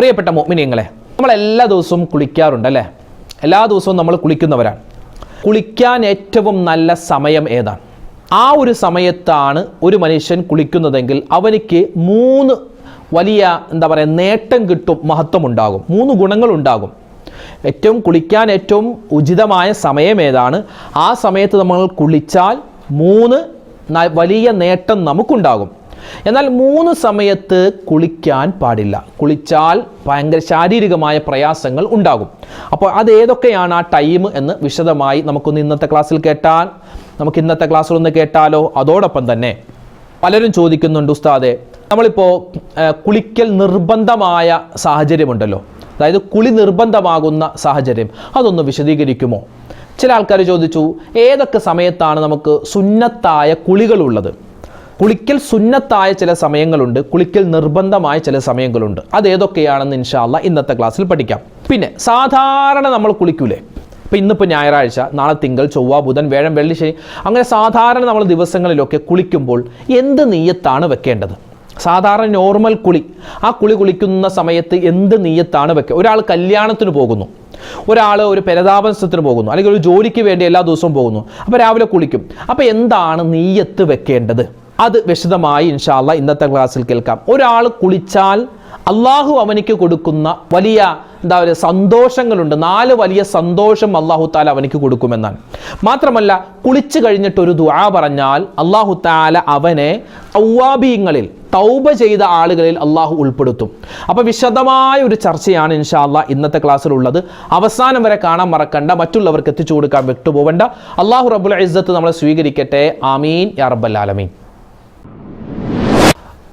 പ്രിയപ്പെട്ട മോമിനിയങ്ങളെ നമ്മൾ എല്ലാ ദിവസവും കുളിക്കാറുണ്ട് അല്ലേ എല്ലാ ദിവസവും നമ്മൾ കുളിക്കുന്നവരാണ്. കുളിക്കാൻ ഏറ്റവും നല്ല സമയം ഏതാണ്? ആ ഒരു സമയത്താണ് ഒരു മനുഷ്യൻ കുളിക്കുന്നതെങ്കിൽ അവനിക്ക് മൂന്ന് വലിയ എന്താ പറയുക നേട്ടം കിട്ടും മഹത്വം ഉണ്ടാകും മൂന്ന് ഗുണങ്ങളുണ്ടാകും. ഏറ്റവും കുളിക്കാൻ ഏറ്റവും ഉചിതമായ സമയം ഏതാണ്? ആ സമയത്ത് നമ്മൾ കുളിച്ചാൽ മൂന്ന് വലിയ നേട്ടം നമുക്കുണ്ടാകും. എന്നാൽ മൂന്ന് സമയത്ത് കുളിക്കാൻ പാടില്ല. കുളിച്ചാൽ ഭയങ്കര ശാരീരികമായ പ്രയാസങ്ങൾ ഉണ്ടാകും. അപ്പോൾ അത് ഏതൊക്കെയാണ് ആ ടൈം എന്ന് വിശദമായി നമുക്കൊന്ന് ഇന്നത്തെ ക്ലാസ്സിൽ കേട്ടാൽ നമുക്ക് ഇന്നത്തെ ക്ലാസ്സിൽ ഒന്ന് കേട്ടാലോ? അതോടൊപ്പം തന്നെ പലരും ചോദിക്കുന്നുണ്ട് ഉസ്താദെ നമ്മളിപ്പോൾ കുളിക്കൽ നിർബന്ധമായ സാഹചര്യമുണ്ടല്ലോ. അതായത് കുളി നിർബന്ധമാകുന്ന സാഹചര്യം. അതൊന്ന് വിശദീകരിക്കുമോ? ചില ആൾക്കാർ ചോദിച്ചു ഏതൊക്കെ സമയത്താണ് നമുക്ക് സുന്നത്തായ കുളികളുള്ളത്? കുളിക്കൽ സുന്നത്തായ ചില സമയങ്ങളുണ്ട് കുളിക്കൽ നിർബന്ധമായ ചില സമയങ്ങളുണ്ട്. അത് ഏതൊക്കെയാണെന്ന് ഇൻഷാല്ല ഇന്നത്തെ ക്ലാസ്സിൽ പഠിക്കാം. പിന്നെ സാധാരണ നമ്മൾ കുളിക്കൂലേ? ഇപ്പം ഇന്നിപ്പോൾ ഞായറാഴ്ച നാളെ തിങ്കൾ ചൊവ്വ ബുധൻ വേഴം വെള്ളി ശനി അങ്ങനെ സാധാരണ നമ്മൾ ദിവസങ്ങളിലൊക്കെ കുളിക്കുമ്പോൾ എന്ത് നീയത്താണ് വെക്കേണ്ടത്? സാധാരണ നോർമൽ കുളി ആ കുളി കുളിക്കുന്ന സമയത്ത് എന്ത് നീയത്താണ് വെക്കുക ഒരാൾ കല്യാണത്തിന് പോകുന്നു. ഒരാൾ ഒരു പെരതാപസത്തിന് പോകുന്നു. അല്ലെങ്കിൽ ഒരു ജോലിക്ക് വേണ്ടി എല്ലാ ദിവസവും പോകുന്നു. അപ്പോൾ രാവിലെ കുളിക്കും. അപ്പോൾ എന്താണ് നീയത്ത് വെക്കേണ്ടത്? അത് വിശദമായി ഇൻഷാല്ല ഇന്നത്തെ ക്ലാസ്സിൽ കേൾക്കാം. ഒരാൾ കുളിച്ചാൽ അള്ളാഹു അവനിക്ക് കൊടുക്കുന്ന വലിയ എന്താ പറയുക സന്തോഷങ്ങളുണ്ട്. നാല് വലിയ സന്തോഷം അള്ളാഹു താല അവനിക്ക് കൊടുക്കുമെന്നാണ്. മാത്രമല്ല കുളിച്ചു കഴിഞ്ഞിട്ട് ഒരു ദുആ പറഞ്ഞാൽ അള്ളാഹു താല അവനെ ഔവാബീങ്ങളിൽ തൗബ ചെയ്ത ആളുകളിൽ അള്ളാഹു ഉൾപ്പെടുത്തും. അപ്പോൾ വിശദമായ ഒരു ചർച്ചയാണ് ഇൻഷാല്ല ഇന്നത്തെ ക്ലാസ്സിൽ ഉള്ളത്. അവസാനം വരെ കാണാൻ മറക്കണ്ട. മറ്റുള്ളവർക്ക് എത്തിച്ചു കൊടുക്കാൻ വിട്ടുപോകണ്ട അള്ളാഹു റബുൽ ഇസ്സത്ത് നമ്മളെ സ്വീകരിക്കട്ടെ. ആമീൻ. യാ റബ്ബൽ ആലമീൻ.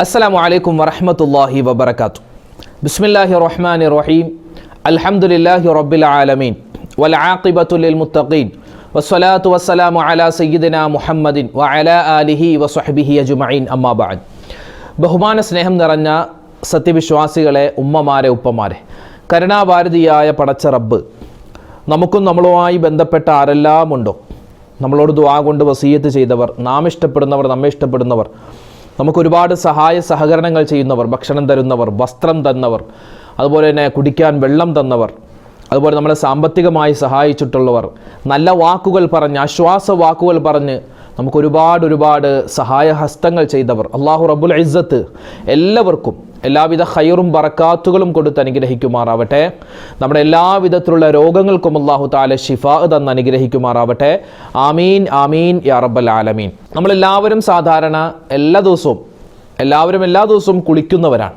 അസ്സലാമു അലൈക്കും വറഹമത്തല്ലാഹി വബർക്കാത്തു ബിസ്മില്ലാഹി റഹ്മാൻ റഹീം അൽഹംദുലില്ലാഹി റബ്ബിൽ ആലമീൻ. വൽ ആഖിബത്തു ലിൽ മുത്തഖീൻ. വസ്സലാത്തു വസ്സലാമു അലാ സയ്യിദിന മുഹമ്മദിൻ വഅലാ ആലിഹി വസ്വഹ്ബിഹി അജ്മഈൻ. അമ്മാബാൻ ബഹുമാന സ്നേഹം നിറഞ്ഞ സത്യവിശ്വാസികളെ ഉമ്മമാരെ ഉപ്പമാരെ കരുണാഭാരതിയായ പടച്ച റബ്ബ് നമുക്കും നമ്മളുമായി ബന്ധപ്പെട്ട ആരെല്ലാമുണ്ടോ? നമ്മളോട് ദുആ കൊണ്ട് വസീയത്ത് ചെയ്തവർ നാം ഇഷ്ടപ്പെടുന്നവർ നമ്മെ ഇഷ്ടപ്പെടുന്നവർ നമുക്ക് ഒരുപാട് സഹായ സഹകരണങ്ങൾ ചെയ്യുന്നവർ ഭക്ഷണം തരുന്നവർ വസ്ത്രം തന്നവർ അതുപോലെ തന്നെ കുടിക്കാൻ വെള്ളം തന്നവർ അതുപോലെ നമ്മളെ സാമ്പത്തികമായി സഹായിച്ചിട്ടുള്ളവർ നല്ല വാക്കുകൾ പറഞ്ഞ് ആശ്വാസ വാക്കുകൾ പറഞ്ഞ് നമുക്ക് ഒരുപാട് ഒരുപാട് സഹായഹസ്തങ്ങൾ ചെയ്തവർ. അള്ളാഹു റബ്ബുൽ ഇസ്സത്ത് എല്ലാവർക്കും എല്ലാവിധ ഹൈറും ബറക്കാത്തുകളും കൊടുത്ത് അനുഗ്രഹിക്കുമാറാവട്ടെ. നമ്മുടെ എല്ലാവിധത്തിലുള്ള രോഗങ്ങൾക്കും അള്ളാഹു താല ഷിഫ തന്ന് അനുഗ്രഹിക്കുമാറാവട്ടെ. ആമീൻ ആമീൻ യാ റബ്ബൽ ആലമീൻ. നമ്മളെല്ലാവരും സാധാരണ എല്ലാ ദിവസവും എല്ലാവരും എല്ലാ ദിവസവും കുളിക്കുന്നവരാണ്.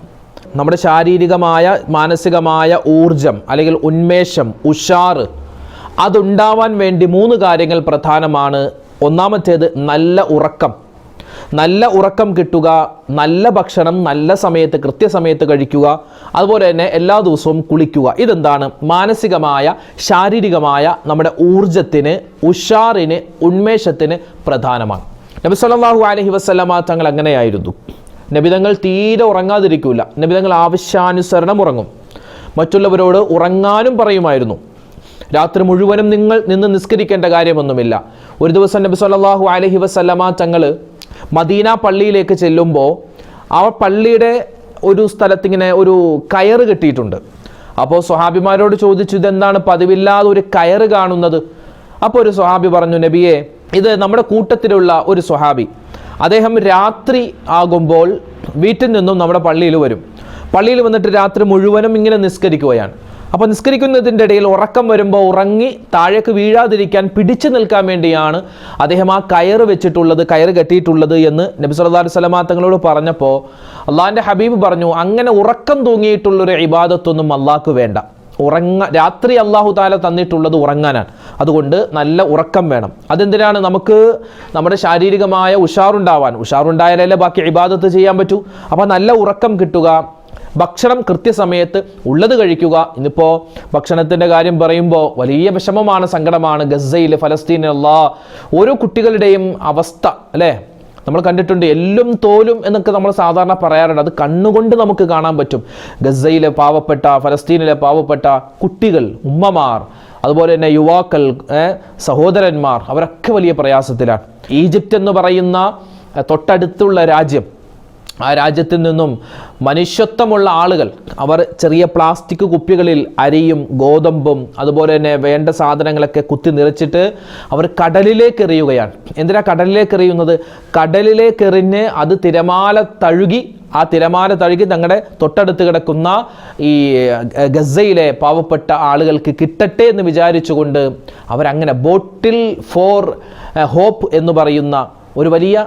നമ്മുടെ ശാരീരികമായ മാനസികമായ ഊർജം അല്ലെങ്കിൽ ഉന്മേഷം ഉഷാറ് അതുണ്ടാവാൻ വേണ്ടി മൂന്ന് കാര്യങ്ങൾ പ്രധാനമാണ്. ഒന്നാമത്തേത് നല്ല ഉറക്കം. നല്ല ഉറക്കം കിട്ടുക നല്ല ഭക്ഷണം നല്ല സമയത്ത് കൃത്യസമയത്ത് കഴിക്കുക അതുപോലെ തന്നെ എല്ലാ ദിവസവും കുളിക്കുക. ഇതെന്താണ്? മാനസികമായ ശാരീരികമായ നമ്മുടെ ഊർജത്തിന് ഉഷാറിന് ഉന്മേഷത്തിന് പ്രധാനമാണ്. നബി സല്ലല്ലാഹു അലൈഹി വസല്ലമ തങ്ങൾ അങ്ങനെയായിരുന്നു. നബിതങ്ങൾ തീരെ ഉറങ്ങാതിരിക്കില്ല നബിതങ്ങൾ ആവശ്യാനുസരണം ഉറങ്ങും. മറ്റുള്ളവരോട് ഉറങ്ങാനും പറയുമായിരുന്നു. രാത്രി മുഴുവനും നിങ്ങൾ നിന്ന് നിസ്കരിക്കേണ്ട കാര്യമൊന്നുമില്ല. ഒരു ദിവസം നബി സല്ലല്ലാഹു അലൈഹി വസല്ലമ തങ്ങൾ മദീന പള്ളിയിലേക്ക് ചെല്ലുമ്പോൾ ആ പള്ളിയുടെ ഒരു സ്ഥലത്തിങ്ങനെ ഒരു കയറ് കെട്ടിയിട്ടുണ്ട്. അപ്പോൾ സ്വഹാബിമാരോട് ചോദിച്ചു ഇതെന്താണ് പതിവില്ലാതെ ഒരു കയറ് കാണുന്നത്? അപ്പോൾ ഒരു സ്വഹാബി പറഞ്ഞു നബിയെ ഇത് നമ്മുടെ കൂട്ടത്തിലുള്ള ഒരു സ്വഹാബി. അദ്ദേഹം രാത്രി ആകുമ്പോൾ വീട്ടിൽ നിന്നും നമ്മുടെ പള്ളിയിൽ വരും. പള്ളിയിൽ വന്നിട്ട് രാത്രി മുഴുവനും ഇങ്ങനെ നിസ്കരിക്കുകയാണ്. അപ്പോൾ നിസ്കരിക്കുന്നതിന്റെ ഇടയിൽ ഉറക്കം വരുമ്പോൾ ഉറങ്ങി താഴേക്ക് വീഴാതിരിക്കാൻ പിടിച്ചു നിൽക്കാൻ വേണ്ടിയാണ് അദ്ദേഹം ആ കയറ് വെച്ചിട്ടുള്ളത് കയറ് കെട്ടിയിട്ടുള്ളത് എന്ന് നബി സല്ലല്ലാഹു അലൈഹി തങ്ങളോട് പറഞ്ഞപ്പോൾ അള്ളാഹിന്റെ ഹബീബ് പറഞ്ഞു അങ്ങനെ ഉറക്കം തൂങ്ങിയിട്ടുള്ളൊരു ഇബാദത്തൊന്നും അള്ളാഹ്ക്ക് വേണ്ട. ഉറങ്ങ രാത്രി അള്ളാഹു താല തന്നിട്ടുള്ളത് ഉറങ്ങാനാണ്. അതുകൊണ്ട് നല്ല ഉറക്കം വേണം. അതെന്തിനാണ് നമുക്ക് നമ്മുടെ ശാരീരികമായ ഉഷാറുണ്ടാവാൻ? ഉഷാറുണ്ടായാലല്ലേ ബാക്കി ഇബാദത്ത് ചെയ്യാൻ പറ്റൂ? അപ്പോൾ നല്ല ഉറക്കം കിട്ടുക ഭക്ഷണം കൃത്യസമയത്ത് ഉള്ളത് കഴിക്കുക. ഇന്നിപ്പോ ഭക്ഷണത്തിന്റെ കാര്യം പറയുമ്പോൾ വലിയ വിഷമമാണ് സങ്കടമാണ്. ഗസയിൽ ഫലസ്തീനിലുള്ള ഓരോ കുട്ടികളുടെയും അവസ്ഥ അല്ലേ? നമ്മൾ കണ്ടിട്ടുണ്ട് എല്ലും തോലും എന്നൊക്കെ നമ്മൾ സാധാരണ പറയാറുണ്ട്. അത് കണ്ണുകൊണ്ട് നമുക്ക് കാണാൻ പറ്റും. ഗസയിലെ പാവപ്പെട്ട ഫലസ്തീനിലെ പാവപ്പെട്ട കുട്ടികൾ ഉമ്മമാർ അതുപോലെ തന്നെ യുവാക്കൾ സഹോദരന്മാർ അവരൊക്കെ വലിയ പ്രയാസത്തിലാണ്. ഈജിപ്റ്റ് എന്ന് പറയുന്ന തൊട്ടടുത്തുള്ള രാജ്യം ആ രാജ്യത്തിൽ നിന്നും മനുഷ്യത്വമുള്ള ആളുകൾ അവർ ചെറിയ പ്ലാസ്റ്റിക് കുപ്പികളിൽ അരിയും ഗോതമ്പും അതുപോലെ തന്നെ വേണ്ട സാധനങ്ങളൊക്കെ കുത്തി നിറച്ചിട്ട് അവർ കടലിലേക്ക് എറിയുകയാണ്. എന്തിനാ കടലിലേക്ക് എറിയുന്നത്? കടലിലേക്ക് എറിഞ്ഞ് അത് തിരമാല തഴുകി ആ തിരമാല തഴുകി തങ്ങളുടെ തൊട്ടടുത്ത് കിടക്കുന്ന ഈ ഗസയിലെ പാവപ്പെട്ട ആളുകൾക്ക് കിട്ടട്ടെ എന്ന് വിചാരിച്ചുകൊണ്ട് അവരങ്ങനെ ബോട്ടിൽ ഫോർ ഹോപ്പ് എന്ന് പറയുന്ന ഒരു വലിയ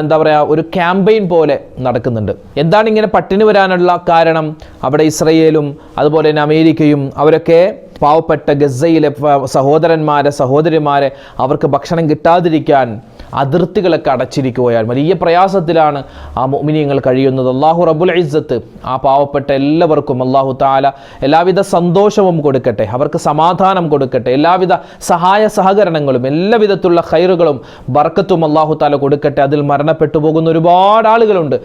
എന്താ പറയുക ഒരു ക്യാമ്പയിൻ പോലെ നടക്കുന്നുണ്ട്. എന്താണ് ഇങ്ങനെ പട്ടിണി വരാനുള്ള കാരണം? അവിടെ ഇസ്രയേലും അതുപോലെ തന്നെ അമേരിക്കയും അവരൊക്കെ പാവപ്പെട്ട ഗസയിലെ സഹോദരന്മാരെ സഹോദരിമാരെ അവർക്ക് ഭക്ഷണം കിട്ടാതിരിക്കാൻ അതിർത്തികളൊക്കെ അടച്ചിരിക്കുകയാണ്. വലിയ പ്രയാസത്തിലാണ് ആ മോമിനിയങ്ങൾ കഴിയുന്നത്. അള്ളാഹു റബുൽ ഇസ്സത്ത് ആ പാവപ്പെട്ട എല്ലാവർക്കും അള്ളാഹു താല എല്ലാവിധ സന്തോഷവും കൊടുക്കട്ടെ. അവർക്ക് സമാധാനം കൊടുക്കട്ടെ. എല്ലാവിധ സഹായ സഹകരണങ്ങളും എല്ലാ ഖൈറുകളും ബർക്കത്തും അള്ളാഹു താല കൊടുക്കട്ടെ. അതിൽ മരണപ്പെട്ടു പോകുന്ന ഒരുപാട് ആളുകളുണ്ട്.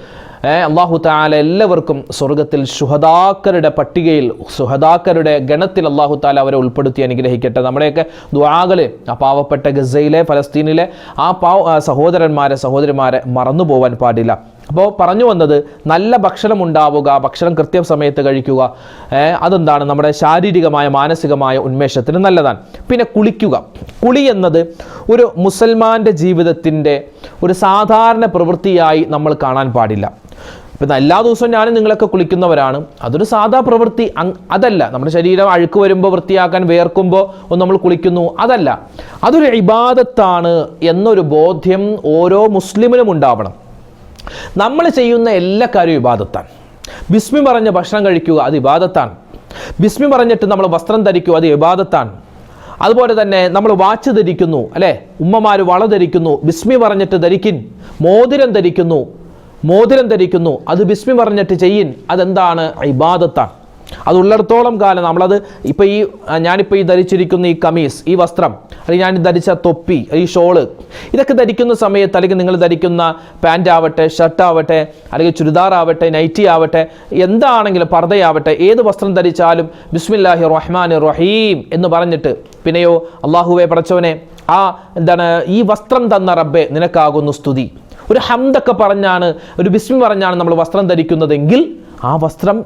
അള്ളാഹു താല എല്ലാവർക്കും സ്വർഗത്തിൽ ശുഹദാക്കരുടെ പട്ടികയിൽ സുഹദാക്കരുടെ ഗണത്തിൽ അള്ളാഹു താല അവരെ ഉൾപ്പെടുത്തി അനുഗ്രഹിക്കട്ടെ. നമ്മുടെയൊക്കെ ദ്വാകൾ ആ പാവപ്പെട്ട ഗസയിലെ ഫലസ്തീനിലെ ആ പാവ സഹോദരന്മാരെ സഹോദരിമാരെ മറന്നു പോവാൻ പാടില്ല. അപ്പോൾ പറഞ്ഞു വന്നത് നല്ല ഭക്ഷണം ഉണ്ടാവുക ഭക്ഷണം കൃത്യസമയത്ത് കഴിക്കുക അതെന്താണ്? നമ്മുടെ ശാരീരികമായ മാനസികമായ ഉന്മേഷത്തിന് നല്ലതാണ്. പിന്നെ കുളിക്കുക. കുളി എന്നത് ഒരു മുസൽമാന്റെ ജീവിതത്തിന്റെ ഒരു സാധാരണ പ്രവൃത്തിയായി നമ്മൾ കാണാൻ പാടില്ല. ഇപ്പം എല്ലാ ദിവസവും ഞാനും നിങ്ങളൊക്കെ കുളിക്കുന്നവരാണ്. അതൊരു സാധാ പ്രവൃത്തി. അതല്ല. നമ്മുടെ ശരീരം അഴുക്ക് വരുമ്പോൾ വൃത്തിയാക്കാൻ വേർക്കുമ്പോൾ ഒന്ന് നമ്മൾ കുളിക്കുന്നു. അതല്ല. അതൊരു ഇബാദത്താണ് എന്നൊരു ബോധ്യം ഓരോ മുസ്ലിമിനും ഉണ്ടാവണം. നമ്മൾ ചെയ്യുന്ന എല്ലാ കാര്യവും ഇബാദത്താണ്. ബിസ്മി പറഞ്ഞ് ഭക്ഷണം കഴിക്കുക അത് ഇബാദത്താണ്. ബിസ്മി പറഞ്ഞിട്ട് നമ്മൾ വസ്ത്രം ധരിക്കുക അത് ഇബാദത്താണ്. അതുപോലെ തന്നെ നമ്മൾ വാച്ച് ധരിക്കുന്നു അല്ലേ? ഉമ്മമാർ വള ധരിക്കുന്നു ബിസ്മി പറഞ്ഞിട്ട് ധരിക്കിൻ മോതിരം ധരിക്കുന്നു മോതിരം ധരിക്കുന്നു. അത് ബിസ്മി പറഞ്ഞിട്ട് ചെയ്യിൻ അതെന്താണ്? ഇബാദത്താണ് അത് ഉള്ളിടത്തോളം കാലം നമ്മളത് ഇപ്പോൾ ഈ ഞാനിപ്പോൾ ഈ ധരിച്ചിരിക്കുന്ന ഈ കമീസ് ഈ വസ്ത്രം അല്ലെങ്കിൽ ഞാൻ ധരിച്ച തൊപ്പി ഈ ഷോൾ ഇതൊക്കെ ധരിക്കുന്ന സമയത്ത് അല്ലെങ്കിൽ നിങ്ങൾ ധരിക്കുന്ന പാന്റ് ആവട്ടെ ഷർട്ട് ആവട്ടെ അല്ലെങ്കിൽ ചുരിദാർ ആവട്ടെ നൈറ്റി ആവട്ടെ എന്താണെങ്കിലും പർദ്ദയാവട്ടെ ഏത് വസ്ത്രം ധരിച്ചാലും ബിസ്മില്ലാഹി റഹ്മാൻ റഹീം എന്ന് പറഞ്ഞിട്ട് പിന്നെയോ അള്ളാഹുവെ പടച്ചവനെ ആ എന്താണ് ഈ വസ്ത്രം തന്ന റബ്ബെ നിനക്കാകുന്നു സ്തുതി. ഒരു ഹംദൊക്കെ പറഞ്ഞാണ് ഒരു ബിസ്മി പറഞ്ഞാണ് നമ്മൾ വസ്ത്രം ധരിക്കുന്നതെങ്കിൽ ആ വസ്ത്രം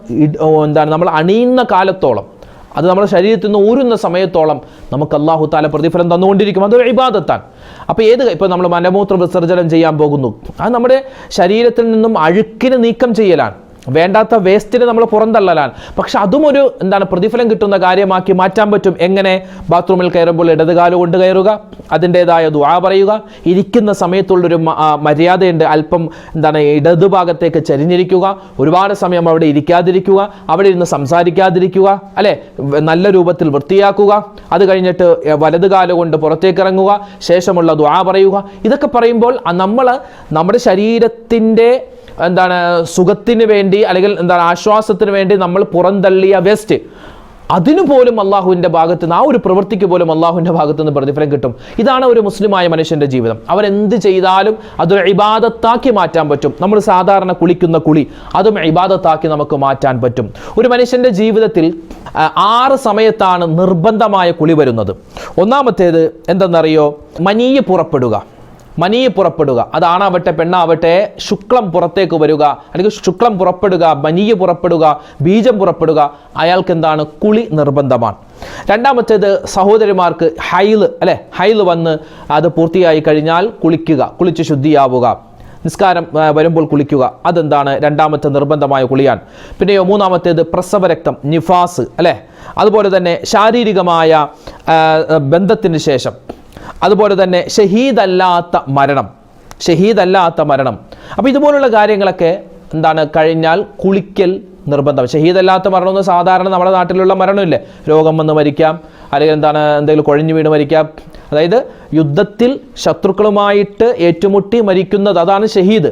എന്താണ് നമ്മൾ അണിയുന്ന കാലത്തോളം അത് നമ്മുടെ ശരീരത്തിൽ നിന്ന് ഊരുന്ന സമയത്തോളം നമുക്ക് അള്ളാഹു താല പ്രതിഫലം തന്നുകൊണ്ടിരിക്കും. അതൊരു ഇബാദത്താണ്. അപ്പോൾ ഏത് ഇപ്പോൾ നമ്മൾ മലമൂത്ര വിസർജനം ചെയ്യാൻ പോകുന്നു. അത് നമ്മുടെ ശരീരത്തിൽ നിന്നും അഴുക്കിന് നീക്കം ചെയ്യലാണ്. വേണ്ടാത്ത വേസ്റ്റിന് നമ്മൾ പുറന്തള്ളലാണ്. പക്ഷെ അതും ഒരു എന്താണ് പ്രതിഫലം കിട്ടുന്ന കാര്യമാക്കി മാറ്റാൻ പറ്റും. എങ്ങനെ? ബാത്റൂമിൽ കയറുമ്പോൾ ഇടതുകാലം കൊണ്ട് കയറുക അതിന്റെതായ ദുആ പറയുക. ഇരിക്കുന്ന സമയത്തുള്ളൊരു മര്യാദയുണ്ട്. അല്പം എന്താണ് ഇടതുഭാഗത്തേക്ക് ചരിഞ്ഞിരിക്കുക. ഒരുപാട് സമയം അവിടെ ഇരിക്കാതിരിക്കുക അവിടെ ഇരുന്ന് സംസാരിക്കാതിരിക്കുക അല്ലെ? നല്ല രൂപത്തിൽ വൃത്തിയാക്കുക. അത് കഴിഞ്ഞിട്ട് വലത് കാൽ കൊണ്ട് പുറത്തേക്ക് ഇറങ്ങുക ശേഷമുള്ള ദുആ പറയുക. ഇതൊക്കെ പറയുമ്പോൾ നമ്മൾ നമ്മുടെ ശരീരത്തിന്റെ എന്താണ് സുഖത്തിന് വേണ്ടി അല്ലെങ്കിൽ എന്താണ് ആശ്വാസത്തിന് വേണ്ടി നമ്മൾ പുറന്തള്ളിയ വെസ്റ്റ് അതിനു പോലും അള്ളാഹുവിന്റെ ഭാഗത്ത് നിന്ന് ആ ഒരു പ്രവൃത്തിക്ക് പോലും അള്ളാഹുവിന്റെ ഭാഗത്ത് നിന്ന് പ്രതിഫലം കിട്ടും. ഇതാണ് ഒരു മുസ്ലിമായ മനുഷ്യന്റെ ജീവിതം. അവൻ എന്ത് ചെയ്താലും അതൊരു ഇബാദത്താക്കി മാറ്റാൻ പറ്റും. നമ്മൾ സാധാരണ കുളിക്കുന്ന കുളി അതും ഇബാദത്താക്കി നമുക്ക് മാറ്റാൻ പറ്റും. ഒരു മനുഷ്യന്റെ ജീവിതത്തിൽ ആറ് സമയത്താണ് നിർബന്ധമായ കുളി വരുന്നത്. ഒന്നാമത്തേത് എന്തെന്നറിയോ? മനീയ പുറപ്പെടുക. മനീയ പുറപ്പെടുക. അതാണാവട്ടെ പെണ്ണാവട്ടെ ശുക്ലം പുറത്തേക്ക് വരിക. അല്ലെങ്കിൽ ശുക്ലം പുറപ്പെടുക മനിയ പുറപ്പെടുക ബീജം പുറപ്പെടുക അയാൾക്ക് എന്താണ് കുളി നിർബന്ധമാണ്. രണ്ടാമത്തേത് സഹോദരിമാർക്ക് ഹൈൽ അല്ലെ ഹൈൽ വന്ന് അത് പൂർത്തിയായി കഴിഞ്ഞാൽ കുളിക്കുക കുളിച്ച് ശുദ്ധിയാവുക. നിസ്കാരം വരുമ്പോൾ കുളിക്കുക. അതെന്താണ്? രണ്ടാമത്തെ നിർബന്ധമായ കുളിയാണ്. പിന്നെയോ മൂന്നാമത്തേത് പ്രസവരക്തം നിഫാസ് അല്ലേ? അതുപോലെ തന്നെ ശാരീരികമായ ബന്ധത്തിന് ശേഷം. അതുപോലെ തന്നെ ഷഹീദല്ലാത്ത മരണം. ഷഹീദല്ലാത്ത മരണം. അപ്പോൾ ഇതുപോലുള്ള കാര്യങ്ങളൊക്കെ എന്താണ്? കഴിഞ്ഞാൽ കുളിക്കൽ നിർബന്ധം. ഷഹീദല്ലാത്ത മരണം എന്ന് സാധാരണ നമ്മുടെ നാട്ടിലുള്ള മരണമില്ലേ? രോഗം വന്ന് മരിക്കാം അല്ലെങ്കിൽ എന്താണ് എന്തെങ്കിലും കുഴഞ്ഞു വീണ് മരിക്കാം. അതായത് യുദ്ധത്തിൽ ശത്രുക്കളുമായിട്ട് ഏറ്റുമുട്ടി മരിക്കുന്നത് അതാണ് ഷഹീദ്.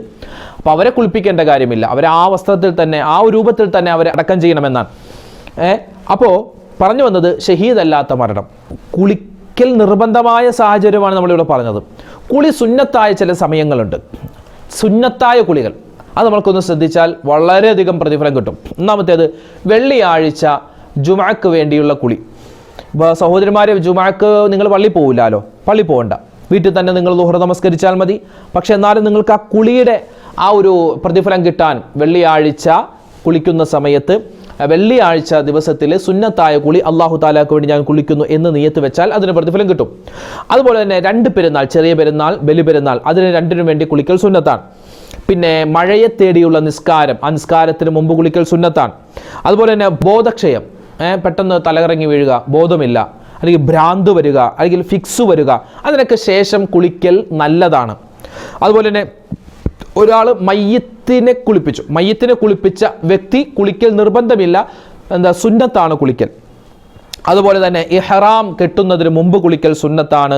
അപ്പോൾ അവരെ കുളിപ്പിക്കേണ്ട കാര്യമില്ല. അവരെ ആ വസ്ത്രത്തിൽ തന്നെ ആ രൂപത്തിൽ തന്നെ അവരെ അടക്കം ചെയ്യണമെന്നാണ്. ഏ? അപ്പോൾ പറഞ്ഞു വന്നത് ഷഹീദല്ലാത്ത മരണം. കുളിക്കൽ നിർബന്ധമായ സാഹചര്യമാണ് നമ്മളിവിടെ പറഞ്ഞത്. കുളി സുന്നത്തായ ചില സമയങ്ങളുണ്ട്. സുന്നത്തായ കുളികൾ. അത് നമ്മൾക്കൊന്ന് ശ്രദ്ധിച്ചാൽ വളരെയധികം പ്രതിഫലം കിട്ടും. ഒന്നാമത്തേത് വെള്ളിയാഴ്ച ജുമാക്ക് വേണ്ടിയുള്ള കുളി. ഇപ്പോൾ സഹോദരന്മാരെ ജുമാക്ക് നിങ്ങൾ പള്ളി പോവില്ലല്ലോ പള്ളി പോകണ്ട വീട്ടിൽ തന്നെ നിങ്ങൾ ദുഹർ നമസ്കരിച്ചാൽ മതി. പക്ഷെ എന്നാലും നിങ്ങൾക്ക് ആ കുളിയുടെ ആ ഒരു പ്രതിഫലം കിട്ടാൻ വെള്ളിയാഴ്ച കുളിക്കുന്ന സമയത്ത് വെള്ളിയാഴ്ച ദിവസത്തിലെ സുന്നത്തായ കുളി അള്ളാഹു താലാക്ക് വേണ്ടി ഞാൻ കുളിക്കുന്നു എന്ന് നിയത്ത് വെച്ചാൽ അതിന് പ്രതിഫലം കിട്ടും. അതുപോലെ തന്നെ രണ്ട് പെരുന്നാൾ ചെറിയ പെരുന്നാൾ ബലി പെരുന്നാൾ അതിന് രണ്ടിനും വേണ്ടി കുളിക്കൽ സുന്നത്താണ്. പിന്നെ മഴയെ തേടിയുള്ള നിസ്കാരം ആ നിസ്കാരത്തിന് മുമ്പ് കുളിക്കൽ സുന്നത്താണ്. അതുപോലെ തന്നെ ബോധക്ഷയം പെട്ടെന്ന് തലകറങ്ങി വീഴുക ബോധമില്ല അല്ലെങ്കിൽ ഭ്രാന്ത് വരിക അല്ലെങ്കിൽ ഫിക്സ് വരിക അതിനൊക്കെ ശേഷം കുളിക്കൽ നല്ലതാണ്. അതുപോലെ തന്നെ ഒരാൾ മയ്യത്തിനെ കുളിപ്പിച്ചു. മയ്യത്തിനെ കുളിപ്പിച്ച വ്യക്തി കുളിക്കൽ നിർബന്ധമില്ല. എന്താ സുന്നത്താണ് കുളിക്കൽ. അതുപോലെ തന്നെ ഇഹ്റാം കെട്ടുന്നതിന് മുമ്പ് കുളിക്കൽ സുന്നത്താണ്.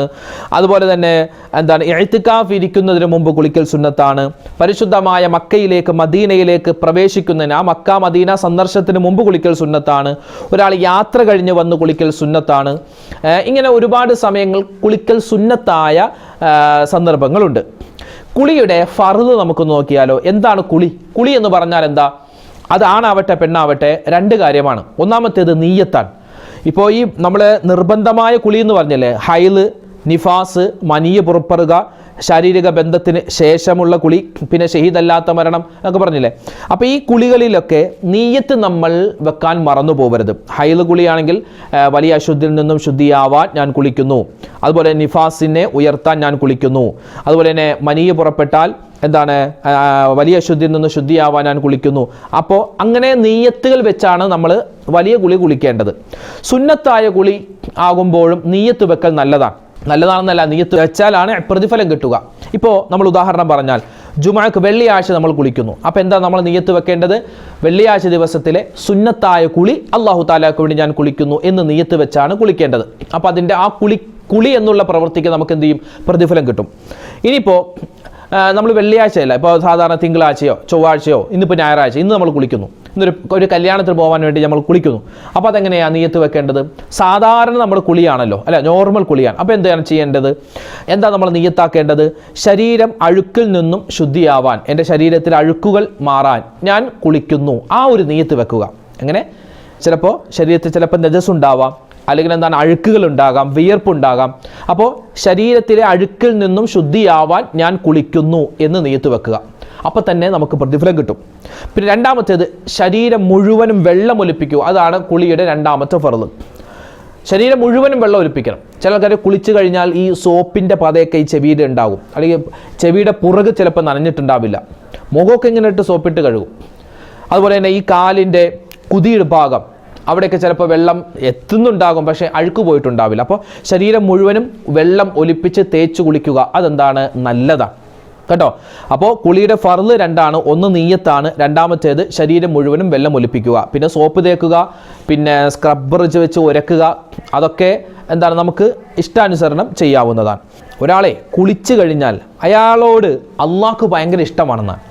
അതുപോലെ തന്നെ എന്താണ് എഴുത്തിക്കാഫ് ഇരിക്കുന്നതിന് മുമ്പ് കുളിക്കൽ സുന്നത്താണ്. പരിശുദ്ധമായ മക്കയിലേക്ക് മദീനയിലേക്ക് പ്രവേശിക്കുന്നതിന് ആ മക്ക മദീന സന്ദർശനത്തിന് മുമ്പ് കുളിക്കൽ സുന്നത്താണ്. ഒരാൾ യാത്ര കഴിഞ്ഞ് വന്ന് കുളിക്കൽ സുന്നത്താണ്. ഇങ്ങനെ ഒരുപാട് സമയങ്ങൾ കുളിക്കൽ സുന്നത്തായ സന്ദർഭങ്ങളുണ്ട്. കുളിയുടെ ഫറുത് നമുക്ക് നോക്കിയാലോ? എന്താണ് കുളി? കുളി എന്ന് പറഞ്ഞാൽ എന്താ? അത് ആണാവട്ടെ പെണ്ണാവട്ടെ രണ്ട് കാര്യമാണ്. ഒന്നാമത്തേത് നീയത്താണ് ഇപ്പോൾ ഈ നമ്മൾ നിർബന്ധമായ കുളി എന്ന് പറഞ്ഞല്ലേ? ഹൈൽ നിഫാസ് മനിയ പുറപ്പെടുക ശാരീരിക ബന്ധത്തിന് ശേഷമുള്ള കുളി പിന്നെ ഷഹീദല്ലാത്ത മരണം എന്നൊക്കെ പറഞ്ഞില്ലേ? അപ്പോൾ ഈ കുളികളിലൊക്കെ നീയത്ത് നമ്മൾ വെക്കാൻ മറന്നു പോകരുത് ഹൈദ് കുളിയാണെങ്കിൽ വലിയ അശുദ്ധിയിൽ നിന്നും ശുദ്ധിയാവാൻ ഞാൻ കുളിക്കുന്നു. അതുപോലെ നിഫാസിനെ ഉയർത്താൻ ഞാൻ കുളിക്കുന്നു. അതുപോലെ തന്നെ മനിയ പുറപ്പെട്ടാൽ എന്താണ് വലിയ ശുദ്ധിയിൽ നിന്ന് ശുദ്ധിയാവാൻ ഞാൻ കുളിക്കുന്നു. അപ്പോൾ അങ്ങനെ നീയത്തുകൾ വെച്ചാണ് നമ്മൾ വലിയ കുളി കുളിക്കേണ്ടത്. സുന്നത്തായ കുളി ആകുമ്പോഴും നീയത്ത് വെക്കൽ നല്ലതാണ്. നല്ലതാണെന്നല്ല നീയത്ത് വെച്ചാലാണ് പ്രതിഫലം കിട്ടുക. ഇപ്പോൾ നമ്മൾ ഉദാഹരണം പറഞ്ഞാൽ ജുമാക്ക് വെള്ളിയാഴ്ച നമ്മൾ കുളിക്കുന്നു. അപ്പോൾ എന്താ നമ്മൾ നീയത്ത് വെക്കേണ്ടത്? വെള്ളിയാഴ്ച ദിവസത്തിലെ സുന്നത്തായ കുളി അള്ളാഹു താലാക്ക് വേണ്ടി ഞാൻ കുളിക്കുന്നു എന്ന് നീയത്ത് വെച്ചാണ് കുളിക്കേണ്ടത്. അപ്പോൾ അതിന്റെ ആ കുളി കുളി എന്നുള്ള പ്രവൃത്തിക്ക് നമുക്ക് എന്ത് ചെയ്യും? പ്രതിഫലം കിട്ടും. ഇനിയിപ്പോൾ നമ്മൾ വെള്ളിയാഴ്ചയല്ല. ഇപ്പോൾ സാധാരണ തിങ്കളാഴ്ചയോ ചൊവ്വാഴ്ചയോ ഇന്നിപ്പോൾ ഞായറാഴ്ച ഇന്ന് നമ്മൾ കുളിക്കുന്നു. ഇന്നൊരു ഒരു കല്യാണത്തിന് പോകാൻ വേണ്ടി നമ്മൾ കുളിക്കുന്നു. അപ്പോൾ അതെങ്ങനെയാണ് നീയത്ത് വെക്കേണ്ടത്? സാധാരണ നമ്മൾ കുളിയാണല്ലോ. അല്ല നോർമൽ കുളിയാണ്. അപ്പോൾ എന്താണ് ചെയ്യേണ്ടത്? എന്താ നമ്മൾ നീയത്താക്കേണ്ടത്? ശരീരം അഴുക്കിൽ നിന്നും ശുദ്ധിയാവാൻ എന്റെ ശരീരത്തിൽ അഴുക്കുകൾ മാറാൻ ഞാൻ കുളിക്കുന്നു. ആ ഒരു നീയത്ത് വെക്കുക. എങ്ങനെ? ചിലപ്പോൾ ശരീരത്തിൽ ചിലപ്പോൾ നജസ്സുണ്ടാവാം. അല്ലെങ്കിൽ എന്താണ് അഴുക്കുകൾ ഉണ്ടാകാം വിയർപ്പുണ്ടാകാം. അപ്പോൾ ശരീരത്തിലെ അഴുക്കിൽ നിന്നും ശുദ്ധിയാവാൻ ഞാൻ കുളിക്കുന്നു എന്ന് നീയത്ത് വെക്കുക. അപ്പോൾ തന്നെ നമുക്ക് പ്രതിഫലം കിട്ടും. പിന്നെ രണ്ടാമത്തേത് ശരീരം മുഴുവനും വെള്ളം ഒലിപ്പിക്കുക. അതാണ് കുളിയുടെ രണ്ടാമത്തെ ഫറത് ശരീരം മുഴുവനും വെള്ളം ഒലിപ്പിക്കണം. ചില ആൾക്കാർ കുളിച്ചു കഴിഞ്ഞാൽ ഈ സോപ്പിന്റെ പതയൊക്കെ ഈ ചെവിയുടെ ഉണ്ടാകും. അല്ലെങ്കിൽ ചെവിയുടെ പുറക് ചിലപ്പോൾ നനഞ്ഞിട്ടുണ്ടാവില്ല. മുഖമൊക്കെ ഇങ്ങനെ ഇട്ട് സോപ്പിട്ട് കഴുകും. അതുപോലെ തന്നെ ഈ കാലിന്റെ കുതിയുടെ ഭാഗം അവിടെയൊക്കെ ചിലപ്പോൾ വെള്ളം എത്തുന്നുണ്ടാകും പക്ഷേ അഴുക്ക് പോയിട്ടുണ്ടാവില്ല. അപ്പോൾ ശരീരം മുഴുവനും വെള്ളം ഒലിപ്പിച്ച് തേച്ച് കുളിക്കുക അതെന്താണ്? നല്ലതാണ് കേട്ടോ? അപ്പോൾ കുളിയുടെ ഫർൾ രണ്ടാണ് ഒന്ന് നീയത്താണ് രണ്ടാമത്തേത് ശരീരം മുഴുവനും വെള്ളം ഒലിപ്പിക്കുക. പിന്നെ സോപ്പ് തേക്കുക പിന്നെ സ്ക്രബ്ബർ വെച്ച് ഉരക്കുക അതൊക്കെ എന്താണ് നമുക്ക് ഇഷ്ടാനുസരണം ചെയ്യാവുന്നതാണ്. ഒരാളെ കുളിച്ചു കഴിഞ്ഞാൽ അയാളോട് അള്ളാഹ്ക്ക് ഭയങ്കര ഇഷ്ടമാണെന്നാണ്.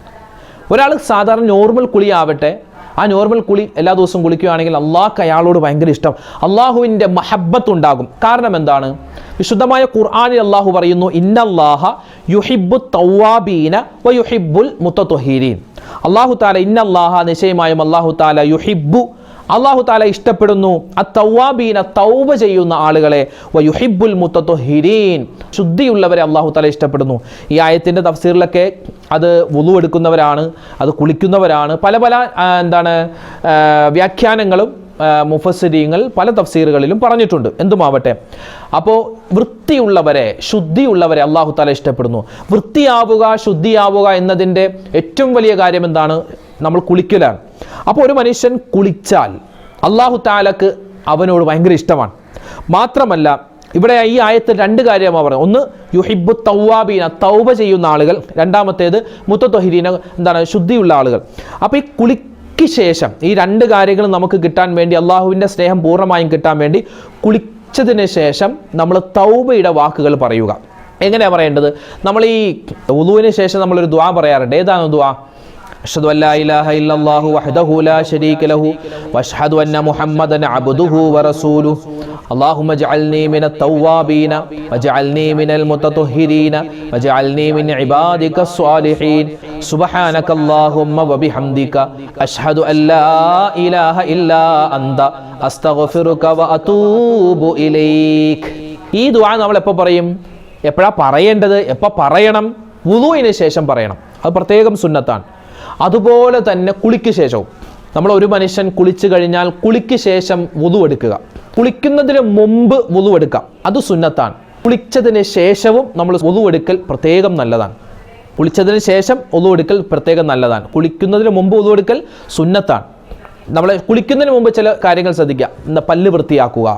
ഒരാൾ സാധാരണ നോർമൽ കുളിയാവട്ടെ ആ നോർമൽ കുളി എല്ലാ ദിവസവും കുളിക്കുകയാണെങ്കിൽ അള്ളാഹ്ക്ക് അയാളോട് ഭയങ്കര ഇഷ്ടം. അള്ളാഹുവിന്റെ മഹബത്ത് ഉണ്ടാകും. കാരണം എന്താണ്? വിശുദ്ധമായ ഖുർആാനിൽ അള്ളാഹു പറയുന്നു ഇന്നല്ലാഹ യുഹിബു തൗവാബീന വ യുഹിബുൽ മുത്തത്തൊഹീരീൻ അള്ളാഹു താല ഇന്നല്ലാഹ നിശ്ചയമായും അള്ളാഹു താല യുഹിബു അള്ളാഹു താല ഇഷ്ടപ്പെടുന്നു. ആ തൗവാബീന തൗബ ചെയ്യുന്ന ആളുകളെ. വയുഹിബുൽ യുഹിബുൽ മുത്തത്തൊഹിരീൻ ശുദ്ധിയുള്ളവരെ അള്ളാഹു താല ഇഷ്ടപ്പെടുന്നു. ഈ ആയത്തിന്റെ തഫ്സീറിലൊക്കെ അത് വുളു എടുക്കുന്നവരാണ് അത് കുളിക്കുന്നവരാണ്. പല പല എന്താണ് വ്യാഖ്യാനങ്ങളും മുഫസരീങ്ങൾ പല തഫ്സീറുകളിലും പറഞ്ഞിട്ടുണ്ട്. എന്തുമാവട്ടെ? അപ്പോൾ വൃത്തിയുള്ളവരെ ശുദ്ധിയുള്ളവരെ അള്ളാഹു താല ഇഷ്ടപ്പെടുന്നു. വൃത്തിയാവുക ശുദ്ധിയാവുക എന്നതിന്റെ ഏറ്റവും വലിയ കാര്യം എന്താണ്? നമ്മൾ കുളിക്കലാണ്. അപ്പോൾ ഒരു മനുഷ്യൻ കുളിച്ചാൽ അള്ളാഹു താലക്ക് അവനോട് ഭയങ്കര ഇഷ്ടമാണ്. മാത്രമല്ല ഇവിടെ ഈ ആയത്തിൽ രണ്ട് കാര്യമാണ് പറയുന്നത്. ഒന്ന് യുഹിബു തൗവാബീന തൗബ ചെയ്യുന്ന ആളുകൾ. രണ്ടാമത്തേത് മുത്തത്തൊഹിരീന എന്താണ് ശുദ്ധിയുള്ള ആളുകൾ. അപ്പോൾ ഈ കുളിക്ക് ശേഷം ഈ രണ്ട് കാര്യങ്ങളും നമുക്ക് കിട്ടാൻ വേണ്ടി അള്ളാഹുവിന്റെ സ്നേഹം പൂർണമായും കിട്ടാൻ വേണ്ടി കുളിച്ചതിന് ശേഷം നമ്മൾ തൗബയുടെ വാക്കുകൾ പറയുക. എങ്ങനെയാണ് പറയേണ്ടത്? നമ്മൾ ഈ ഉദുവിന് ശേഷം നമ്മളൊരു ദ്വാ പറയാറുണ്ട്. ഏതാണ് ദ്വാ أشهد أن لا إله إلا الله وحده لا شريك له وأشهد أن محمدا عبده ورسوله اللهم اجعلني من التوابين واجعلني من المتطهرين واجعلني من عبادك الصالحين سبحانك اللهم وبحمدك أشهد أن لا إله إلا أنت أستغفرك وأتوب إليك ഈ ദുആ നമ്മൾ എപ്പോൾ പറയും എപ്പോഴാണ് പറയേണ്ടത് എപ്പോൾ പറയണം വുളുവിന് ശേഷം പറയണം അത് പ്രത്യേകം സുന്നത്താണ് അതുപോലെ തന്നെ കുളിക്ക് ശേഷവും. നമ്മൾ ഒരു മനുഷ്യൻ കുളിച്ചു കഴിഞ്ഞാൽ കുളിക്ക് ശേഷം വുതുവെടുക്കുക കുളിക്കുന്നതിന് മുമ്പ് വുതുവെടുക്കാം അത് സുന്നത്താണ്. കുളിച്ചതിന് ശേഷവും നമ്മൾ വുതുവെടുക്കൽ പ്രത്യേകം നല്ലതാണ്. കുളിച്ചതിന് ശേഷം ഒതുവെടുക്കൽ പ്രത്യേകം നല്ലതാണ്. കുളിക്കുന്നതിന് മുമ്പ് ഒതുവെടുക്കൽ സുന്നത്താണ്. നമ്മൾ കുളിക്കുന്നതിന് മുമ്പ് ചില കാര്യങ്ങൾ ശ്രദ്ധിക്കുക. എന്താ പല്ല് വൃത്തിയാക്കുക.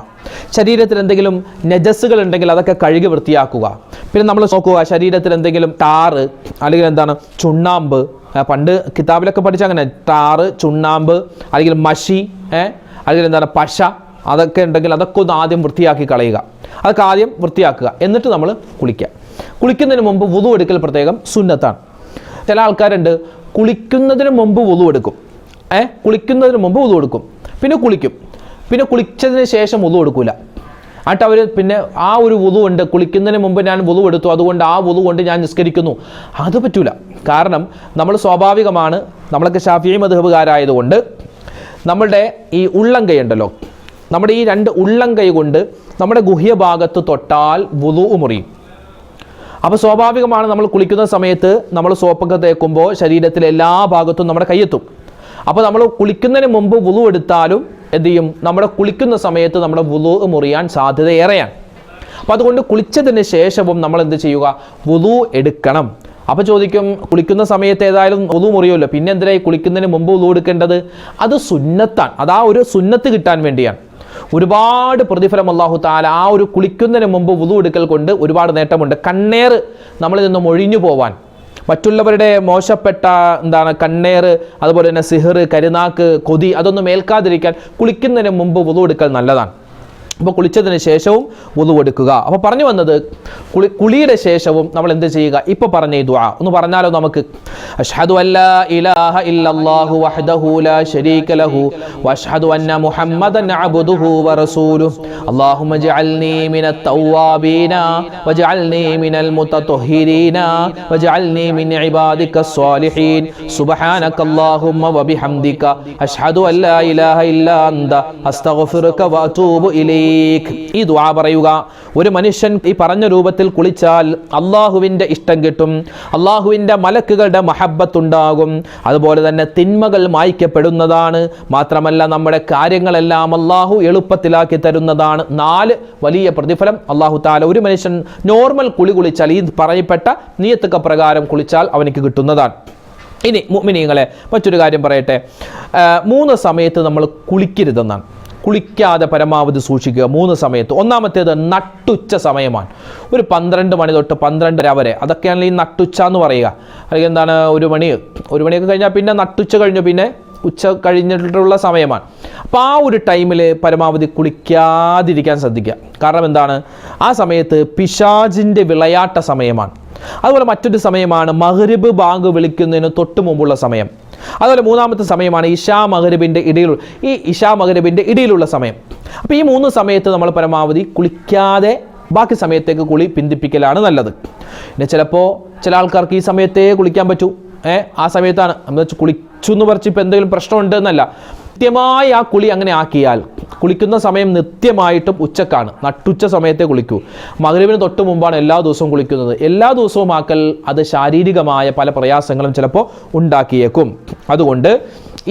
ശരീരത്തിൽ എന്തെങ്കിലും നജസ്സുകൾ ഉണ്ടെങ്കിൽ അതൊക്കെ കഴുകി വൃത്തിയാക്കുക. പിന്നെ നമ്മൾ നോക്കുക ശരീരത്തിൽ എന്തെങ്കിലും ടാറ് അല്ലെങ്കിൽ എന്താണ് ചുണ്ണാമ്പ് പണ്ട് കിതാബിലൊക്കെ പഠിച്ച അങ്ങനെ ടാറ് ചുണ്ണാമ്പ് അല്ലെങ്കിൽ മഷി അല്ലെങ്കിൽ എന്താണ് പശ അതൊക്കെ ഉണ്ടെങ്കിൽ അതൊക്കെ ഒന്ന് ആദ്യം വൃത്തിയാക്കി കളയുക. അതൊക്കെ ആദ്യം വൃത്തിയാക്കുക. എന്നിട്ട് നമ്മൾ കുളിക്കുക. കുളിക്കുന്നതിന് മുമ്പ് വുതു എടുക്കൽ പ്രത്യേകം സുന്നത്താണ്. ചില ആൾക്കാരുണ്ട് കുളിക്കുന്നതിന് മുമ്പ് വുതു എടുക്കും. ഏ കുളിക്കുന്നതിന് മുമ്പ് വുതു എടുക്കും. പിന്നെ കുളിക്കും. പിന്നെ കുളിച്ചതിന് ശേഷം വുതു എടുക്കൂല. എന്നിട്ട് അവർ പിന്നെ ആ ഒരു വുതു ഉണ്ട് കുളിക്കുന്നതിന് മുമ്പ് ഞാൻ വുതു എടുത്തു. അതുകൊണ്ട് ആ വുതു കൊണ്ട് ഞാൻ നിസ്കരിക്കുന്നു. അത് പറ്റൂല. കാരണം നമ്മൾ സ്വാഭാവികമാണ് നമ്മളൊക്കെ ഷാഫി മധുഹബുകാരായതുകൊണ്ട് നമ്മളുടെ ഈ ഉള്ളം കൈയുണ്ടല്ലോ നമ്മുടെ ഈ രണ്ട് ഉള്ളം കൈ കൊണ്ട് നമ്മുടെ ഗുഹ്യഭാഗത്ത് തൊട്ടാൽ വുതു മുറിയും. അപ്പോൾ സ്വാഭാവികമാണ് നമ്മൾ കുളിക്കുന്ന സമയത്ത് നമ്മൾ സോപ്പൊക്കെ തേക്കുമ്പോൾ ശരീരത്തിലെ എല്ലാ ഭാഗത്തും നമ്മുടെ കൈയെത്തും. അപ്പോൾ നമ്മൾ കുളിക്കുന്നതിന് മുമ്പ് വുളു എടുത്താലും എന്ത് ചെയ്യും? നമ്മുടെ കുളിക്കുന്ന സമയത്ത് നമ്മുടെ വുളു മുറിയാൻ സാധ്യത ഏറെയാണ് അപ്പോൾ അതുകൊണ്ട് കുളിച്ചതിന് ശേഷവും നമ്മൾ എന്ത് ചെയ്യുക? വുളു എടുക്കണം. അപ്പോൾ ചോദിക്കും കുളിക്കുന്ന സമയത്ത് ഏതായാലും വുളു മുറിയുമല്ലോ. പിന്നെ എന്തിനായി കുളിക്കുന്നതിന് മുമ്പ് വുളു എടുക്കേണ്ടത്? അത് സുന്നത്താണ്. അത് ആ ഒരു സുന്നത്ത് കിട്ടാൻ വേണ്ടിയാണ്. ഒരുപാട് പ്രതിഫലം അള്ളാഹു താല ആ ഒരു കുളിക്കുന്നതിന് മുമ്പ് വുതു എടുക്കൽ കൊണ്ട് ഒരുപാട് നേട്ടമുണ്ട്. കണ്ണേർ നമ്മളിൽ നിന്നും ഒഴിഞ്ഞു പോവാൻ. മറ്റുള്ളവരുടെ മോശപ്പെട്ട എന്താണ് കണ്ണേർ അതുപോലെ തന്നെ സിഹർ കരുനാക്ക് കൊതി അതൊന്നും ഏൽക്കാതിരിക്കാൻ കുളിക്കുന്നതിന് മുമ്പ് എടുക്കൽ നല്ലതാണ്. അപ്പോൾ കുളിച്ചതിന് ശേഷവും ഒതുവെടുക്കുക അപ്പോൾ പറഞ്ഞു വന്നത് കുളി കുളിയുടെ ശേഷവും നമ്മൾ എന്ത് ചെയ്യുക? ഇപ്പോൾ പറഞ്ഞ ദുആ. ഒന്ന് പറഞ്ഞാലോ നമുക്ക്? അഷ്ഹദു അല്ലാ ഇലാഹ ഇല്ലല്ലാഹു വഹ്ദഹു ലാ ശരീക ലഹു വഅഷ്ഹദു മുഹമ്മദൻ വറസൂലുഹു അല്ലാഹുമ്മ മിനൽ മിൻ സുബ്ഹാനക അല്ലാഹുമ്മ വബിഹംദിക അഷ്ഹദു അല്ലാ ഇലാഹ ഇല്ലാ അന്ത. അസ്തഗ്ഫിറുക വഅതൂബു ഇലൈക ഷരീഖ് ഈ ദുആ പറയുക ഒരു മനുഷ്യൻ ഈ പറഞ്ഞ രൂപത്തിൽ കുളിച്ചാൽ അള്ളാഹുവിന്റെ ഇഷ്ടം കിട്ടും അള്ളാഹുവിന്റെ മലക്കുകളുടെ മഹബത്തുണ്ടാകും. അതുപോലെ തന്നെ തിന്മകൾ മായ്ക്കപ്പെടുന്നതാണ്. മാത്രമല്ല നമ്മുടെ കാര്യങ്ങളെല്ലാം അള്ളാഹു എളുപ്പത്തിലാക്കി തരുന്നതാണ്. നാല് വലിയ പ്രതിഫലം അള്ളാഹു താല ഒരു മനുഷ്യൻ നോർമൽ കുളി കുളിച്ചാൽ ഈ പറയപ്പെട്ട നിയത്തക്ക പ്രകാരം കുളിച്ചാൽ അവനക്ക് കിട്ടുന്നതാണ്. ഇനി മുഅ്മിനീങ്ങളെ മറ്റൊരു കാര്യം പറയട്ടെ. മൂന്ന് സമയത്ത് നമ്മൾ കുളിക്കരുതെന്നാണ്. കുളിക്കാതെ പരമാവധി സൂക്ഷിക്കുക. മൂന്ന് സമയത്ത്. ഒന്നാമത്തേത് നട്ടുച്ച സമയമാണ്. ഒരു പന്ത്രണ്ട് മണി തൊട്ട് പന്ത്രണ്ടര വരെ. അതൊക്കെയാണ് ഈ നട്ടുച്ച എന്ന് പറയുക. അല്ലെങ്കിൽ എന്താണ് ഒരു മണി ഒരു മണിയൊക്കെ കഴിഞ്ഞാൽ പിന്നെ നട്ടുച്ച കഴിഞ്ഞു. പിന്നെ ഉച്ച കഴിഞ്ഞിട്ടുള്ള സമയമാണ്. അപ്പോൾ ആ ഒരു ടൈമിൽ പരമാവധി കുളിക്കാതിരിക്കാൻ ശ്രദ്ധിക്കുക. കാരണം എന്താണ്? ആ സമയത്ത് പിശാജിന്റെ വിളയാട്ട സമയമാണ്. അതുപോലെ മറ്റൊരു സമയമാണ് മഹ്രിബ് ബാങ്ക് വിളിക്കുന്നതിന് തൊട്ട് മുമ്പുള്ള സമയം. അതുപോലെ മൂന്നാമത്തെ സമയമാണ് ഇഷാ മഹ്രിബിന്റെ ഇടയിൽ ഈ ഇഷാ മഹ്രിബിന്റെ ഇടയിലുള്ള സമയം. അപ്പോൾ ഈ മൂന്ന് സമയത്ത് നമ്മൾ പരമാവധി കുളിക്കാതെ ബാക്കി സമയത്തേക്ക് കുളി പിന്തിപ്പിക്കലാണ് നല്ലത്. പിന്നെ ചിലപ്പോൾ ചില ആൾക്കാർക്ക് ഈ സമയത്തേ കുളിക്കാൻ പറ്റൂ. ഏ ആ സമയത്താണ്. നമ്മൾ കുളിച്ചു എന്ന് പറിച്ച് ഇപ്പോൾ എന്തെങ്കിലും പ്രശ്നമുണ്ട് എന്നല്ല. കൃത്യമായി ആ കുളി അങ്ങനെ ആക്കിയാൽ കുളിക്കുന്ന സമയം നിത്യമായിട്ടും ഉച്ചക്കാണ്. നട്ടുച്ച സമയത്തെ കുളിക്കൂ. മകരവിന് തൊട്ട് മുമ്പാണ് എല്ലാ ദിവസവും കുളിക്കുന്നത്. എല്ലാ ദിവസവും ആക്കൽ അത് ശാരീരികമായ പല പ്രയാസങ്ങളും ചിലപ്പോൾ ഉണ്ടാക്കിയേക്കും. അതുകൊണ്ട്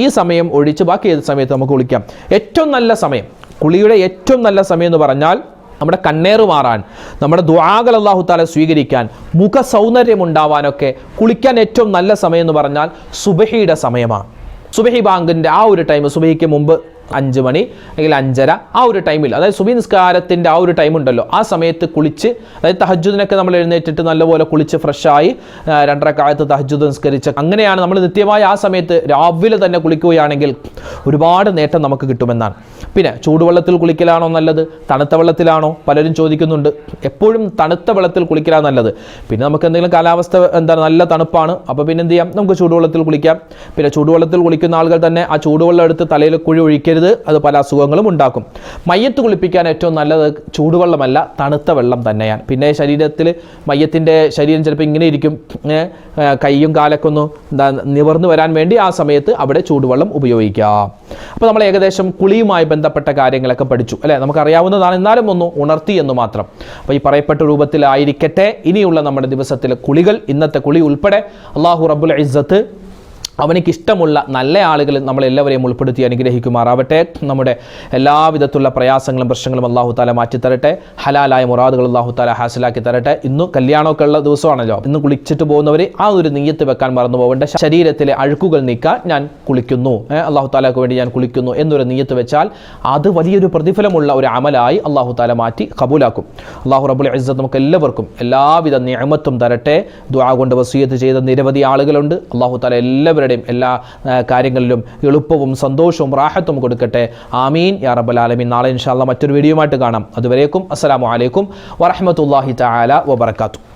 ഈ സമയം ഒഴിച്ച് ബാക്കി ഏത് സമയത്ത് നമുക്ക് കുളിക്കാം? ഏറ്റവും നല്ല സമയം കുളിയുടെ ഏറ്റവും നല്ല സമയം എന്ന് പറഞ്ഞാൽ നമ്മുടെ കണ്ണേറ് മാറാൻ നമ്മുടെ ദ്വാകൾ അള്ളാഹു താല സ്വീകരിക്കാൻ മുഖ സൗന്ദര്യം ഉണ്ടാവാനൊക്കെ കുളിക്കാൻ ഏറ്റവും നല്ല സമയം എന്ന് പറഞ്ഞാൽ സുബഹിയുടെ സമയമാണ്. സുബഹി ബാങ്കിന്റെ ആ ഒരു ടൈം സുബഹിക്ക് മുമ്പ് അഞ്ച് മണി അല്ലെങ്കിൽ അഞ്ചര ആ ഒരു ടൈമിൽ അതായത് സുബി നിസ്കാരത്തിന്റെ ആ ഒരു ടൈം ഉണ്ടല്ലോ. ആ സമയത്ത് കുളിച്ച് അതായത് തഹജുദിനൊക്കെ നമ്മൾ എഴുന്നേറ്റിട്ട് നല്ലപോലെ കുളിച്ച് ഫ്രഷായി രണ്ടര കാലത്ത് തഹജുദ് നിസ്കരിച്ച്. അങ്ങനെയാണ് നമ്മൾ നിത്യമായി ആ സമയത്ത് രാവിലെ തന്നെ കുളിക്കുകയാണെങ്കിൽ ഒരുപാട് നേട്ടം നമുക്ക് കിട്ടുമെന്നാണ്. പിന്നെ ചൂടുവെള്ളത്തിൽ കുളിക്കലാണോ നല്ലത്? തണുത്ത വെള്ളത്തിലാണോ? പലരും ചോദിക്കുന്നുണ്ട്. എപ്പോഴും തണുത്ത വെള്ളത്തിൽ കുളിക്കലാണ് നല്ലത്. പിന്നെ നമുക്ക് എന്തെങ്കിലും കാലാവസ്ഥ എന്താണ് നല്ല തണുപ്പാണ്. അപ്പോൾ പിന്നെ എന്ത് ചെയ്യാം? നമുക്ക് ചൂടുവെള്ളത്തിൽ കുളിക്കാം. പിന്നെ ചൂടുവെള്ളത്തിൽ കുളിക്കുന്ന ആളുകൾ തന്നെ ആ ചൂടുവെള്ളം എടുത്ത് തലയിൽ കുഴി ഒഴിക്കരുത്. കുളിക്കരുത് അത് പല അസുഖങ്ങളും ഉണ്ടാക്കും. മയ്യത്ത് കുളിപ്പിക്കാൻ ഏറ്റവും നല്ലത് ചൂടുവെള്ളമല്ല തണുത്ത വെള്ളം തന്നെയാണ്. പിന്നെ ശരീരത്തിൽ മയ്യത്തിന്റെ ശരീരം ചിലപ്പോൾ ഇങ്ങനെ ഇരിക്കും കൈയും കാലൊക്കെ ഒന്ന് എന്താ നിവർന്നു വരാൻ വേണ്ടി ആ സമയത്ത് അവിടെ ചൂടുവെള്ളം ഉപയോഗിക്കാം. അപ്പോൾ നമ്മൾ ഏകദേശം കുളിയുമായി ബന്ധപ്പെട്ട കാര്യങ്ങളൊക്കെ പഠിച്ചു അല്ലേ? നമുക്കറിയാവുന്നതാണ് എന്നാലും ഒന്ന് ഉണർത്തി എന്ന് മാത്രം. അപ്പോൾ ഈ പറയപ്പെട്ട രൂപത്തിലായിരിക്കട്ടെ ഇനിയുള്ള നമ്മുടെ ദിവസത്തിലെ കുളികൾ ഇന്നത്തെ കുളി ഉൾപ്പെടെ അള്ളാഹു റബ്ബുൽ ഇസ്സത്ത് അവനിക്ക് ഇഷ്ടമുള്ള നല്ല ആളുകൾ നമ്മളെല്ലാവരെയും ഉൾപ്പെടുത്തി അനുഗ്രഹിക്കുമാറാവട്ടെ. നമ്മുടെ എല്ലാവിധത്തിലുള്ള പ്രയാസങ്ങളും പ്രശ്നങ്ങളും അള്ളാഹു താല മാറ്റിത്തരട്ടെ ഹലാലായ മുറാദുകൾ അള്ളാഹു താല ഹാസിലാക്കി തരട്ടെ. ഇന്ന് കല്യാണമൊക്കെ ഉള്ള ദിവസമാണല്ലോ. ഇന്ന് കുളിച്ചിട്ട് പോകുന്നവർ ആ ഒരു നീയത്ത് വെക്കാൻ മറന്നു പോകേണ്ട ശരീരത്തിലെ അഴുക്കുകൾ നീക്കാൻ ഞാൻ കുളിക്കുന്നു. അള്ളാഹു താലാക്ക് വേണ്ടി ഞാൻ കുളിക്കുന്നു എന്നൊരു നീയത്ത് വെച്ചാൽ അത് വലിയൊരു പ്രതിഫലമുള്ള ഒരു അമലായി അള്ളാഹു താല മാറ്റി കബൂലാക്കും അള്ളാഹു റബുൽ ഇസ്സത്ത് നമുക്ക് എല്ലാവർക്കും എല്ലാവിധ നിയമത്തും തരട്ടെ. ദുആ കൊണ്ട് വസീയത്ത് ചെയ്ത നിരവധി ആളുകളുണ്ട്. അള്ളാഹു താല എല്ലാവരുടെയും എല്ലാ കാര്യങ്ങളിലും എളുപ്പവും സന്തോഷവും റാഹത്തും കൊടുക്കട്ടെ. ആമീൻ. യാ റബ്ബൽ ആലമീൻ. നാളെ ഇൻഷാല്ല മറ്റൊരു വീഡിയോ ആയിട്ട് കാണാം. അതുവരേക്കും അസ്സലാമു അലൈക്കും വറഹ്മത്തുള്ളാഹി തആല വബറകാതുഹു.